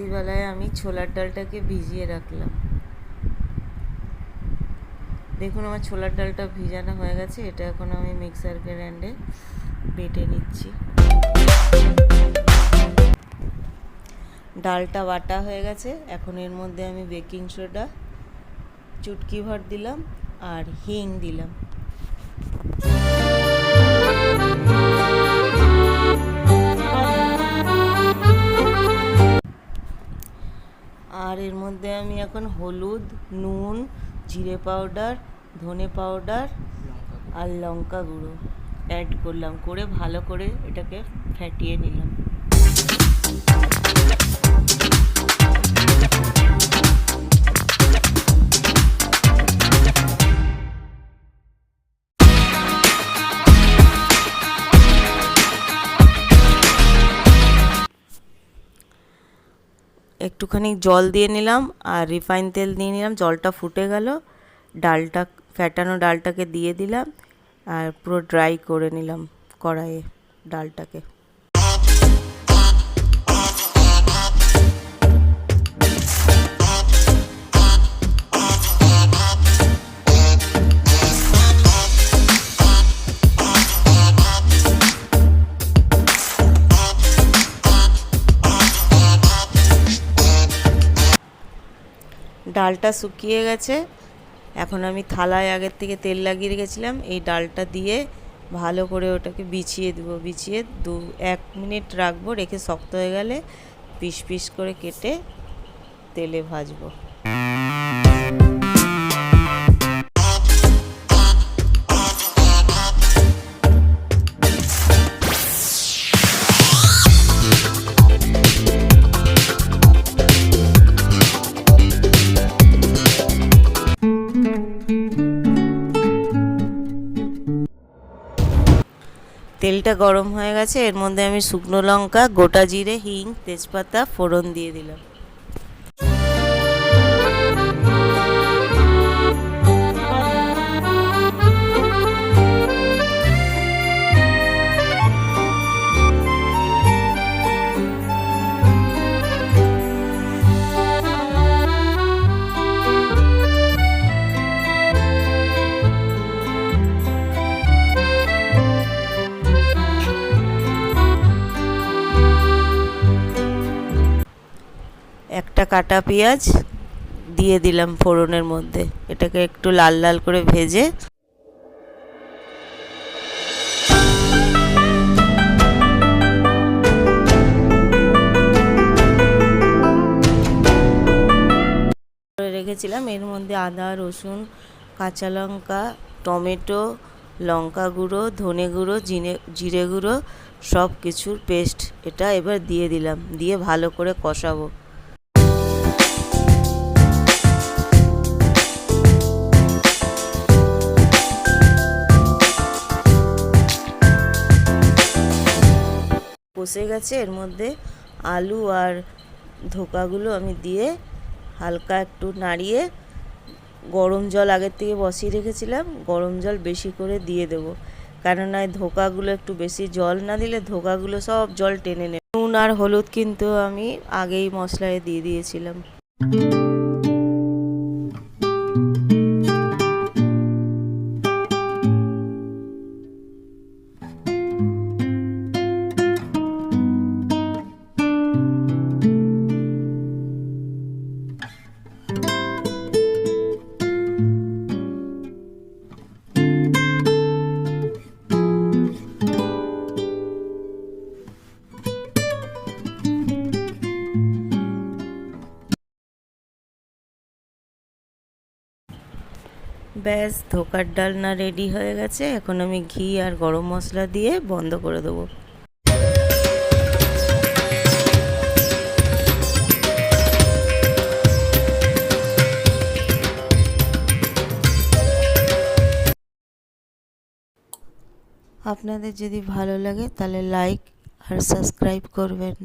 রাত্রিবেলায় আমি ছোলার ডালটাকে ভিজিয়ে রাখলাম। দেখুন আমার ছোলার ডালটা ভিজানো হয়ে গেছে, এটা এখন আমি মিক্সার গ্রাইন্ডে বেটে নিচ্ছি। ডালটা বাটা হয়ে গেছে, এখন এর মধ্যে আমি বেকিং সোডা, চুটকি ভর দিলাম আর হিং দিলাম। এখন হলুদ, নুন, জিরে পাউডার, ধনে পাউডার আর লঙ্কা গুঁড়ো অ্যাড করলাম। করে ভালো করে এটাকে ফ্যাটিয়ে নিলাম। একটুখানি জল দিয়ে নিলাম আর রিফাইন তেল দিয়ে নিলাম। জলটা ফুটে গেল। ডালটা ফ্যাটানো ডালটাকে দিয়ে দিলাম আর পুরো ড্রাই করে নিলাম কড়াইয়ে ডালটাকে। ডালটা শুকিয়ে গেছে। এখন আমি থালায় আগের থেকে তেল লাগিয়ে রেখেছিলাম। এই ডালটা দিয়ে ভালো করে ওটাকে বিছিয়ে দেবো, বিছিয়ে দু এক মিনিট রাখব, রেখে শক্ত হয়ে গেলে পিস পিস করে কেটে তেলে ভাজবো। তেলটা গরম হয়ে গেছে, এর মধ্যে আমি শুকনো লঙ্কা, গোটা জিরে, হিং, তেজপাতা, ফোড়ন দিয়ে দিলাম। কাটা পেঁয়াজ দিয়ে দিলাম ফোড়নের মধ্যে। এটাকে একটু লাল লাল করে ভেজে রেখেছিলাম। এর মধ্যে আদা, রসুন, কাঁচা লঙ্কা, টমেটো, লঙ্কা গুঁড়ো, ধনে গুঁড়ো জিরে জিরে গুঁড়ো সব কিছুর পেস্ট এটা এবার দিয়ে দিলাম। দিয়ে ভালো করে কষাবো। কষে গেছে। এর মধ্যে আলু আর ধোকাগুলো আমি দিয়ে হালকা একটু নাড়িয়ে গরম জল আগের থেকে বসিয়ে রেখেছিলাম। গরম জল বেশি করে দিয়ে দেব। কেননা এই ধোকাগুলো একটু বেশি জল না দিলে ধোকাগুলো সব জল টেনে নেবে। নুন আর হলুদ কিন্তু আমি আগেই মশলায় দিয়ে দিয়েছিলাম। ব্যাস, ধোকার ডালনা রেডি হয়ে গেছে। এখন আমি ঘি আর গরম মশলা দিয়ে বন্ধ করে দেবো। আপনাদের যদি ভালো লাগে, তাহলে লাইক আর সাবস্ক্রাইব করবেন।